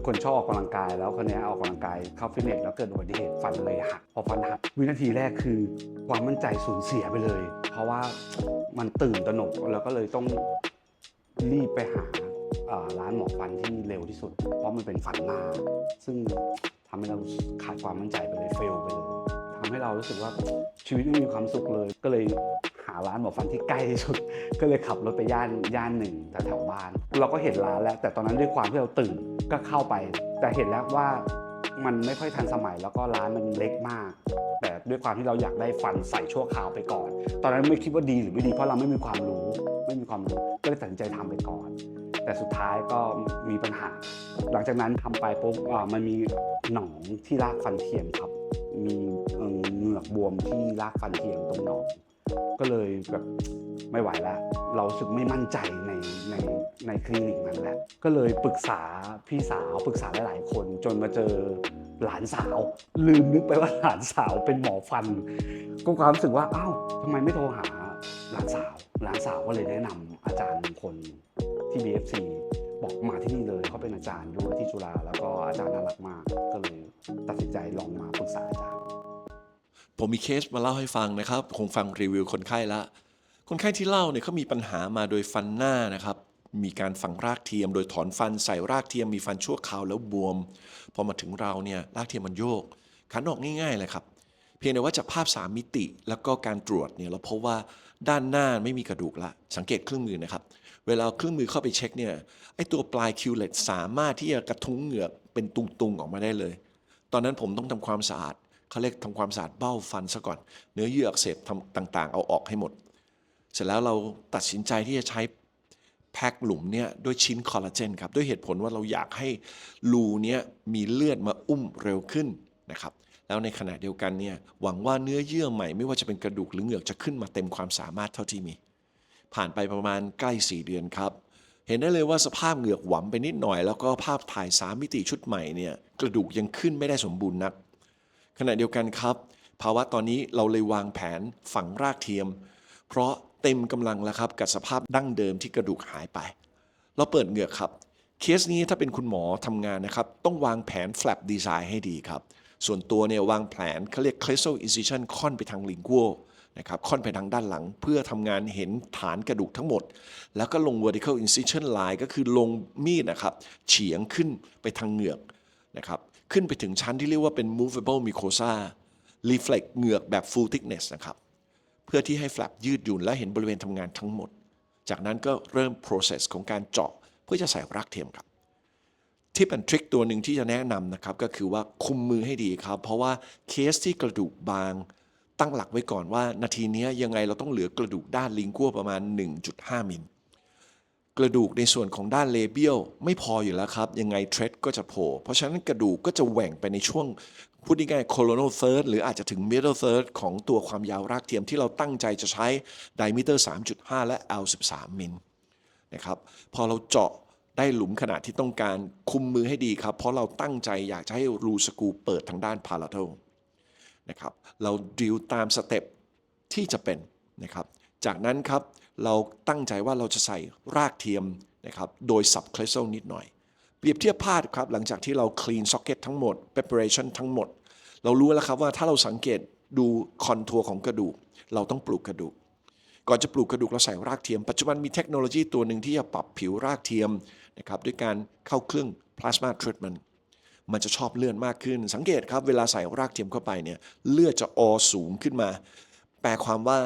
เป็นคนชอบออกกำลังกายแล้วคนนี้ยออกกำลังกายเข้าฟิตเนสแล้วเกิดอุบัติเหตุฟันเลยหักพอฟันหักวินาทีแรกคือ ความมั่นใจสูญเสียไปเลย เพราะว่ามันตื่นตระหนกแล้วก็เลยต้องรีบไปหาร้านหมอฟันที่เร็วที่สุด เพราะมันเป็นฟันหน้าซึ่งทำให้เราขาดความมั่นใจไปเลยเฟลไปเลยทำให้เรารู้สึกว่าชีวิตไม่มีความสุขเลย ก็เลยาร้านหมอฟันที่ใกล้ที่สุด ก็เลยขับรถไปย่านย่านหนึ่งแถวบ้าน เราก็เห็นร้านแล้ว แต่ตอนนั้นด้วยความที่เราตื่นก็เข้าไป แต่เห็นแล้วว่ามันไม่ค่อยทันสมัยแล้วก็ร้านมันเล็กมาก แต่ด้วยความที่เราอยากได้ฟันใส่ชั่วคราวไปก่อน ตอนนั้นไม่คิดว่าดีหรือไม่ดีเพราะเราไม่มีความรู้ ไม่มีความรู้ก็เลยตัดสินใจทำไปก่อน แต่สุดท้ายก็มีปัญหา หลังจากนั้นทำไปปุ๊บมันมีหนองที่รากฟันเทียมครับ มีเอ่อเหงือกบวมที่รากฟันเทียมตรงหนอง ก็เลยแบบไม่ไหวแล้ว เราสึกไม่มั่นใจในในในคลินิกนั้นแหละ ก็เลยปรึกษาพี่สาวปรึกษาหลายๆ คนจนมาเจอหลานสาว ลืมนึกไปว่าหลานสาวเป็นหมอฟัน ก็ความรู้สึกว่าอ้าวทำไมไม่โทรหาหลานสาว หลานสาวก็เลยแนะนำอาจารย์มงคลที่ BFC บอกมาที่นี่เลยเขาเป็นอาจารย์ด้วยที่จุฬาแล้วก็อาจารย์น่ารักมาก ก็เลยตัดสินใจลองมาปรึกษาอาจารย์ ผมมีเคสมาเล่าให้ฟังนะครับคงฟังรีวิวคนไข้ละ คนไข้ที่เล่าเนี่ยเขามีปัญหามาโดยฟันหน้านะครับ มีการฝังรากเทียม โดยถอนฟันใส่รากเทียมมีฟันชั่วคราวแล้วบวม พอมาถึงเราเนี่ยรากเทียมมันโยก ขันออกง่ายๆเลยครับ เพียงแต่ว่าจากภาพ 3 มิติแล้วก็การตรวจเนี่ยเราพบว่าด้านหน้าไม่มีกระดูกละ สังเกตเครื่องมือนะครับ เวลาเครื่องมือเข้าไปเช็คเนี่ยไอตัวปลายคิวเลตสามารถที่จะกระทุ้งเหงือกเป็นตุงๆออกมาได้เลย ตอนนั้นผมต้องทำความสะอาด เขาเรียกทำความสะอาดเบ้าฟันซะก่อน เนื้อเยื่ออักเสบทำต่างๆ เอาออกให้หมด เสร็จแล้วเราตัดสินใจที่จะใช้แพ็คหลุมเนี่ยด้วยชิ้นคอลลาเจนครับ ด้วยเหตุผลว่าเราอยากให้รูเนี้ยมีเลือดมาอุ้มเร็วขึ้นนะครับ แล้วในขณะเดียวกันเนี่ยหวังว่าเนื้อเยื่อใหม่ไม่ว่าจะเป็นกระดูกหรือเหงือกจะขึ้นมาเต็มความสามารถเท่าที่มี ผ่านไปประมาณใกล้ 4 เดือนครับ เห็นได้เลยว่าสภาพเหงือกหวำไปนิดหน่อย แล้วก็ภาพถ่าย3มิติชุดใหม่เนี่ยกระดูกยังขึ้นไม่ได้สมบูรณ์นัก ขณะเดียวกันครับ ภาวะตอนนี้เราเลยวางแผนฝังรากเทียม เพราะเต็มกำลังแล้วครับกับสภาพดั้งเดิมที่กระดูกหายไป เราเปิดเหงือกครับเคสนี้ถ้าเป็นคุณหมอทำงานนะครับ ต้องวางแผน flap design ให้ดีครับ ส่วนตัวเนี่ยวางแผนเขาเรียก crestal incision ค่อนไปทาง lingual นะครับค่อนไปทางด้านหลัง เพื่อทำงานเห็นฐานกระดูกทั้งหมด แล้วก็ลง vertical incision line ก็คือลงมีดนะครับเฉียงขึ้นไปทางเหงือกนะครับ ขึ้นไปถึงชั้นที่เรียกว่าเป็น movable mucosa reflex เหงือกแบบ full thickness นะครับ เพื่อที่ให้ flap ยืดหยุ่นและเห็นบริเวณทำงานทั้งหมด จากนั้นก็เริ่ม process ของการเจาะเพื่อจะใส่รากเทียมครับทิปแอนทริคตัวหนึ่งที่จะแนะนำนะครับ ก็คือว่าคุมมือให้ดีครับ เพราะว่าเคสที่กระดูกบาง ตั้งหลักไว้ก่อนว่า นาทีนี้ยังไงเราต้องเหลือกระดูกด้านลิงกัวประมาณ 1.5 มิล กระดูกในส่วนของด้านเลเบียลไม่พออยู่แล้วครับ ยังไงเทรดก็จะโผล่เพราะฉะนั้นกระดูกก็จะแหว่งไปในช่วง พูดง่ายๆ coronal third หรืออาจจะถึง middle third ของตัวความยาวรากเทียมที่เราตั้งใจจะใช้ diameter 3.5 และ L 13มิลนะครับพอเราเจาะได้หลุมขนาดที่ต้องการคุมมือให้ดีครับ เพราะเราตั้งใจอยากจะให้รูสกูเปิดทางด้านพารา t ทนะครับเราดิวตามสเต็ปที่จะเป็นนะครับ จากนั้นครับเราตั้งใจว่าเราจะใส่รากเทียมนะครับโดย sub c l a s a l นิดหน่อย เปรียบเทียบภาพครับหลังจากที่เรา clean socket ทั้งหมด preparation ทั้งหมด เรารู้แล้วครับว่าถ้าเราสังเกตดูคอนทัวร์ของกระดูก เราต้องปลูกกระดูก ก่อนจะปลูกกระดูกเราใส่รากเทียม ปัจจุบันมีเทคโนโลยีตัวหนึ่งที่จะปรับผิวรากเทียมนะครับด้วยการเข้าเครื่อง plasma treatment มันจะชอบเลื่อนมากขึ้น สังเกตครับเวลาใส่รากเทียมเข้าไปเนี่ยเลือดจะออสูงขึ้นมา แปลความว่า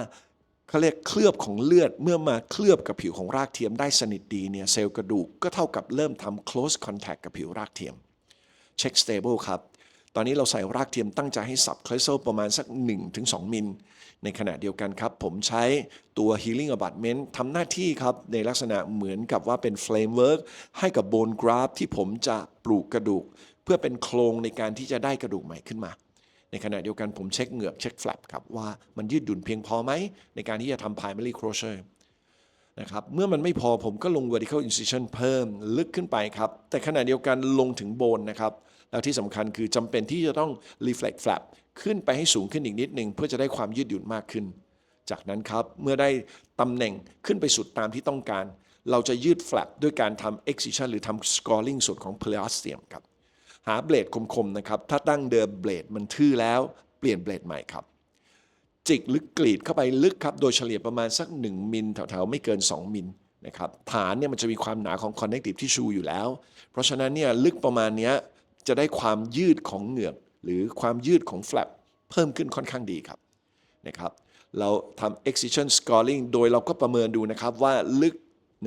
เขาเรียกเคลือบของเลือดเมื่อมาเคลือบกับผิวของรากเทียมได้สนิทดีเนี่ยเซลล์กระดูกก็เท่ากับเริ่มทำ close contact กับผิวรากเทียมเช็ค stable ครับ ตอนนี้เราใส่รากเทียมตั้งใจให้สับคล a เซลประมาณสัก 1-2 มิล ในขณะเดียวกันครับ ผมใช้ตัว healing abutment ทำหน้าที่ครับ ในลักษณะเหมือนกับว่าเป็น framework ให้กับ bone graft ที่ผมจะปลูกกระดูก เพื่อเป็นโครงในการที่จะได้กระดูกใหม่ขึ้นมา ในขณะเดียวกันผมเช็คเหงือกเช็ค flap ครับว่ามันยืดหยุ่นเพียงพอไหม ในการที่จะทำ primary crochet นะครับเมื่อมันไม่พอผมก็ลง vertical incision เพิ่มลึกขึ้นไปครับ แต่ขณะเดียวกันลงถึงโบนนะครับ แล้วที่สำคัญคือจำเป็นที่จะต้อง reflect flap ขึ้นไปให้สูงขึ้นอีกนิดหนึ่งเพื่อจะได้ความยืดหยุ่นมากขึ้น จากนั้นครับเมื่อได้ตำแหน่งขึ้นไปสุดตามที่ต้องการ เราจะยืด flap ด้วยการทำ excision หรือทำ scoring ส่วนของ periosteum ครับ หาเบลดคมๆนะครับ ถ้าตั้งเดิมเบลดมันทื่อแล้วเปลี่ยนเบลดใหม่ครับ จิกหรือกรีดเข้าไปลึกครับ โดยเฉลี่ยประมาณสัก 1 มิลแถวๆไม่เกิน 2 มิลนะครับ ฐานเนี่ยมันจะมีความหนาของ connective tissue อยู่แล้ว เพราะฉะนั้นเนี่ยลึกประมาณเนี้ยจะได้ความยืดของเหงือกหรือความยืดของ flap เพิ่มขึ้นค่อนข้างดีครับนะครับ เราทำ excision scoring โดยเราก็ประเมินดูนะครับว่าลึก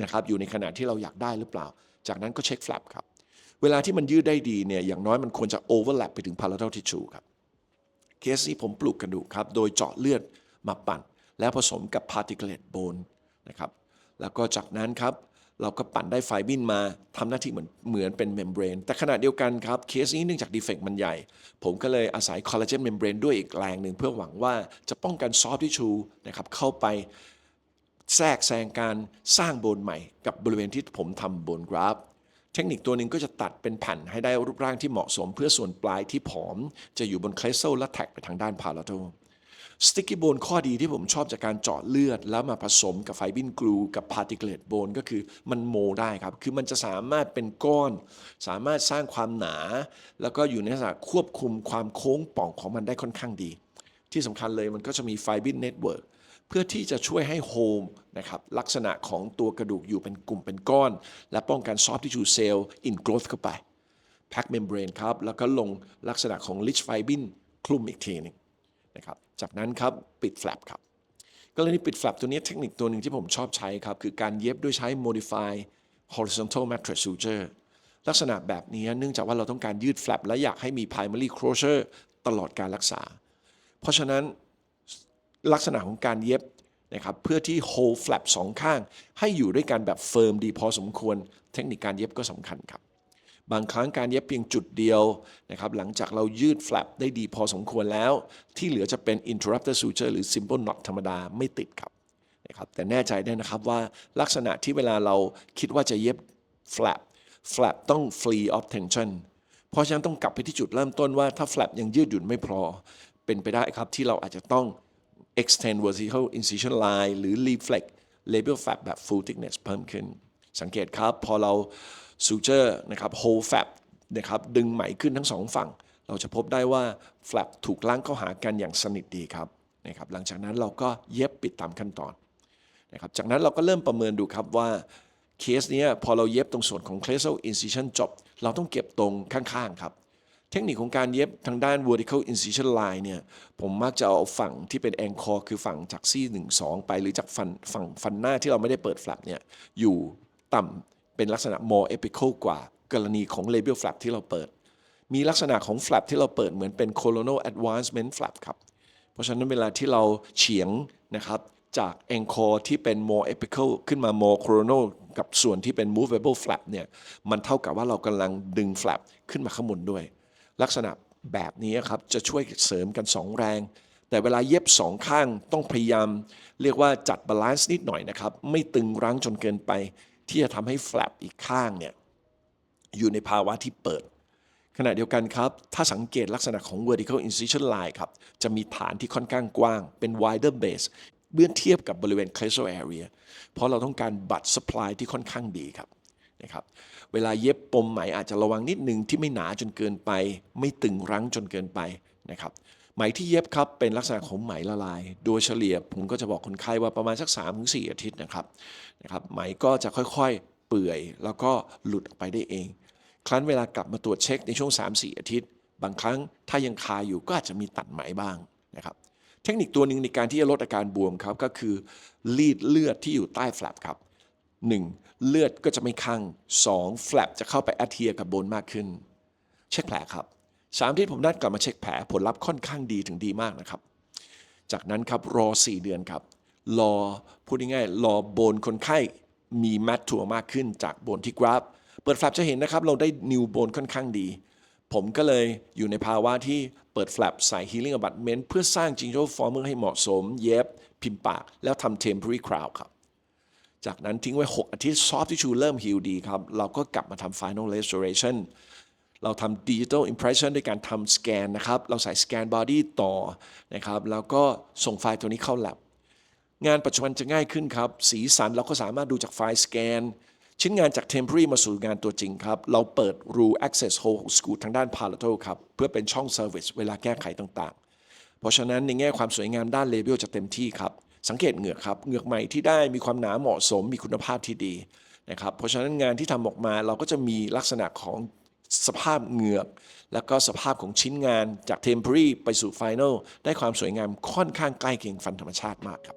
นะครับอยู่ในขนาดที่เราอยากได้หรือเปล่า จากนั้นก็เช็ค flap ครับ เวลาที่มันยืดได้ดีเนี่ยอย่างน้อยมันควรจะ overlap ไปถึง palatal tissue ครับเคสนี้ผมปลูกกระดูกครับ โดยเจาะเลือดมาปั่น แล้วผสมกับ particulate bone นะครับแล้วก็จากนั้นครับเราก็ปั่นได้ไฟบินมาทำหน้าที่เหมือนเหมือนเป็นเมมเบรนแต่ขณะเดียวกันครับเคสนี้เนื่องจากดีเฟกต์มันใหญ่ ผมก็เลยอาศัยคอลลาเจนเมมเบรนด้วยอีกแรงหนึ่งเพื่อหวังว่าจะป้องกันซอฟต์ทิชูนะครับเข้าไปแทรกแซงการสร้างโบนใหม่กับบริเวณที่ผมทำโบนกราฟ เทคนิคตัวหนึ่งก็จะตัดเป็นแผ่นให้ได้รูปร่างที่เหมาะสม เพื่อส่วนปลายที่ผอม จะอยู่บนเคลโซและแท็กไปทางด้านพาราโตสติกกี้โบนข้อดีที่ผมชอบจากการเจาะเลือด แล้วมาผสมกับไฟบินกลูกับพาร์ติเกเลตโบนก็คือมันโมได้ครับ คือมันจะสามารถเป็นก้อน สามารถสร้างความหนา แล้วก็อยู่ในลักษณะควบคุมความโค้งป่องของมันได้ค่อนข้างดี ที่สำคัญเลยมันก็จะมีไฟบินเน็ตเวิร์ก เพื่อที่จะช่วยให้โฮมนะครับลักษณะของตัวกระดูกอยู่เป็นกลุ่มเป็นก้อน และป้องกันซอฟต์ทิชูเซลล์อินโกรธเข้าไปแพ็กเมมเบรนครับ แล้วก็ลงลักษณะของลิชไฟบินคลุมอีกทีหนึงนะครับจากนั้นครับปิดแฟลปครับกรณีปิดแฟลปตัวนี้เทคนิคตัวหนึ่งที่ผมชอบใช้ครับ คือการเย็บด้วยใช้ modify horizontal mattress suture ลักษณะแบบนี้เนื่องจากว่าเราต้องการยืดแฟลปและอยากให้มี primary closure ตลอดการรักษา เพราะฉะนั้น ลักษณะของการเย็บนะครับเพื่อที่ hold flap สองข้าง ให้อยู่ด้วยกันแบบเฟิร์มดีพอสมควร เทคนิคการเย็บก็สำคัญครับ บางครั้งการเย็บเพียงจุดเดียวนะครับหลังจากเรายืด flap ได้ดีพอสมควรแล้ว ที่เหลือจะเป็น interrupter suture หรือ simple knot ธรรมดาไม่ติดครับนะครับแต่แน่ใจได้นะครับว่าลักษณะที่เวลาเราคิดว่าจะเย็บ flap flap ต้อง free of tension เพราะฉะนั้นต้องกลับไปที่จุดเริ่มต้นว่าถ้า flap ยังยืดหยุ่นไม่พอเป็นไปได้ครับที่เราอาจจะต้อง extend vertical incision line หรือ reflex labial flap แบบ full thickness เพิ่มขึ้น สังเกตครับ พอเรา suture นะครับ hold flap นะครับดึงไหมขึ้นทั้งสองฝั่ง เราจะพบได้ว่า flap ถูกล้างเข้าหากันอย่างสนิทดีครับนะครับหลังจากนั้นเราก็เย็บปิดตามขั้นตอนนะครับจากนั้นเราก็เริ่มประเมินดูครับว่าเคสเนี้ยพอเราเย็บตรงส่วนของ c l a s o incision จบ เราต้องเก็บตรงข้างๆครับ เทคนิคของการเย็บทางด้าน vertical incision line เนี่ยผมมักจะเอาฝั่งที่เป็น anchor คือฝั่งจากซี่ 1 2 ไปหรือจากฝั่งฝั่งฟันหน้าที่เราไม่ได้เปิด flap เนี่ยอยู่ต่ำเป็นลักษณะ more apical กว่ากรณีของ labial flap ที่เราเปิด มีลักษณะของ flap ที่เราเปิดเหมือนเป็น coronal advancement flap ครับ เพราะฉะนั้นเวลาที่เราเฉียงนะครับจาก anchor ที่เป็น more apical ขึ้นมา more coronal กับส่วนที่เป็น movable flap เนี่ยมันเท่ากับว่าเรากำลังดึง flap ขึ้นมาข้างบนด้วย ลักษณะแบบนี้ครับจะช่วยเสริมกัน 2 แรง แต่เวลาเย็บ2ข้างต้องพยายาม เรียกว่าจัดบาลานซ์นิดหน่อยนะครับ ไม่ตึงรั้งจนเกินไป ที่จะทำให้ flap อีกข้างเนี่ยอยู่ในภาวะที่เปิด ขณะเดียวกันครับ ถ้าสังเกตลักษณะของ vertical incision line ครับ จะมีฐานที่ค่อนข้างกว้าง เป็น wider base เมื่อเทียบกับบริเวณ closal area เพราะเราต้องการบัตร supply ที่ค่อนข้างดีครับ นะครับเวลาเย็บปมไหมอาจจะระวังนิดนึงที่ไม่หนาจนเกินไป ไม่ตึงรั้งจนเกินไปนะครับไหมที่เย็บครับเป็นลักษณะของไหมละลาย โดยเฉลี่ยผมก็จะบอกคนไข้ว่าประมาณสัก 3-4 อาทิตย์นะครับนะครับไหมก็จะค่อยๆเปื่อยแล้วก็หลุดออกไปได้เอง ครั้นเวลากลับมาตรวจเช็คในช่วง 3-4 อาทิตย์ บางครั้งถ้ายังคาอยู่ก็อาจจะมีตัดไหมบ้างนะครับเทคนิคตัวหนึ่งในการที่จะลดอาการบวมครับก็คือรีดเลือดที่อยู่ใต้แฟลปครับ 1. เลือดก็จะไม่คั่ง 2. แฟลปจะเข้าไปแอดเทียกับโบนมากขึ้น เช็คแผลครับสามที่ผมนัดกลับมาเช็คแผลผลลัพธ์ค่อนข้างดีถึงดีมากนะครับ จากนั้นครับรอ 4 เดือนครับ รอพูดง่ายๆรอโบนคนไข้มีแมททัวมากขึ้นจากโบนที่กราฟ เปิดแฟลปจะเห็นนะครับ เราได้นิวโบนค่อนข้างดี ผมก็เลยอยู่ในภาวะที่เปิดแฟลปใส่ healing abutment เพื่อสร้าง gingival former ให้เหมาะสม เย็บ พิมพ์ปาก แล้วทำ temporary crown ครับ จากนั้นทิ้งไว้ 6 อาทิตย์ soft tissue เริ่ม heal ดีครับ เราก็กลับมาทำ final restoration เราทำ digital impression ด้วยการทำสแกนนะครับ เราใส่สแกน body ต่อนะครับ แล้วก็ส่งไฟล์ตัวนี้เข้า lab งานปัจจุบันจะง่ายขึ้นครับ สีสันเราก็สามารถดูจากไฟล์สแกน ชิ้นงานจาก Temporary มาสู่งานตัวจริงครับ เราเปิด Rule Access Hole Scoot ทางด้าน Palatal ครับ เพื่อเป็นช่อง Service เวลาแก้ไขต่างๆ เพราะฉะนั้นในแง่ความสวยงามด้านเลเบลจะเต็มที่ครับ สังเกตเหงือกครับเหงือกใหม่ที่ได้มีความหนาเหมาะสมมีคุณภาพที่ดีนะครับเพราะฉะนั้นงานที่ทำออกมาเราก็จะมีลักษณะของสภาพเหงือก แล้วก็สภาพของชิ้นงานจาก Temporary ไปสู่ Final ได้ความสวยงามค่อนข้างใกล้เคียงฟันธรรมชาติมากครับ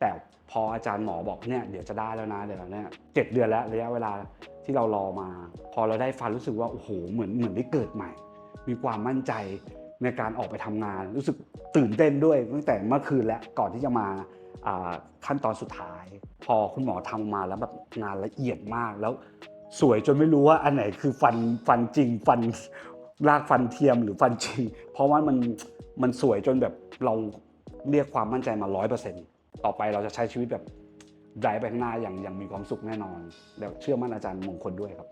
แต่พออาจารย์หมอบอกเนี่ยเดี๋ยวจะได้แล้วนะเดี๋ยวเนี่ยเจ็ดเดือนแล้วระยะเวลาที่เรารอมา พอเราได้ฟันรู้สึกว่าโอ้โหเหมือนเหมือนได้เกิดใหม่ มีความมั่นใจ ในการออกไปทำงาน รู้สึกตื่นเต้นด้วยตั้งแต่เมื่อคืนแล้วก่อนที่จะมาขั้นตอนสุดท้าย พอคุณหมอทำมาแล้วแบบงานละเอียดมากแล้วสวยจนไม่รู้ว่าอันไหนคือฟันฟันจริงฟันรากฟันเทียมหรือฟันจริง เพราะว่ามันมันสวยจนแบบเราเรียกความมั่นใจมาร้อยเปอร์เซ็นต์ต่อไปเราจะใช้ชีวิตแบบไดไปข้างหน้าอย่างอย่างมีความสุขแน่นอน แล้วเชื่อมั่นอาจารย์มงคลด้วยครับ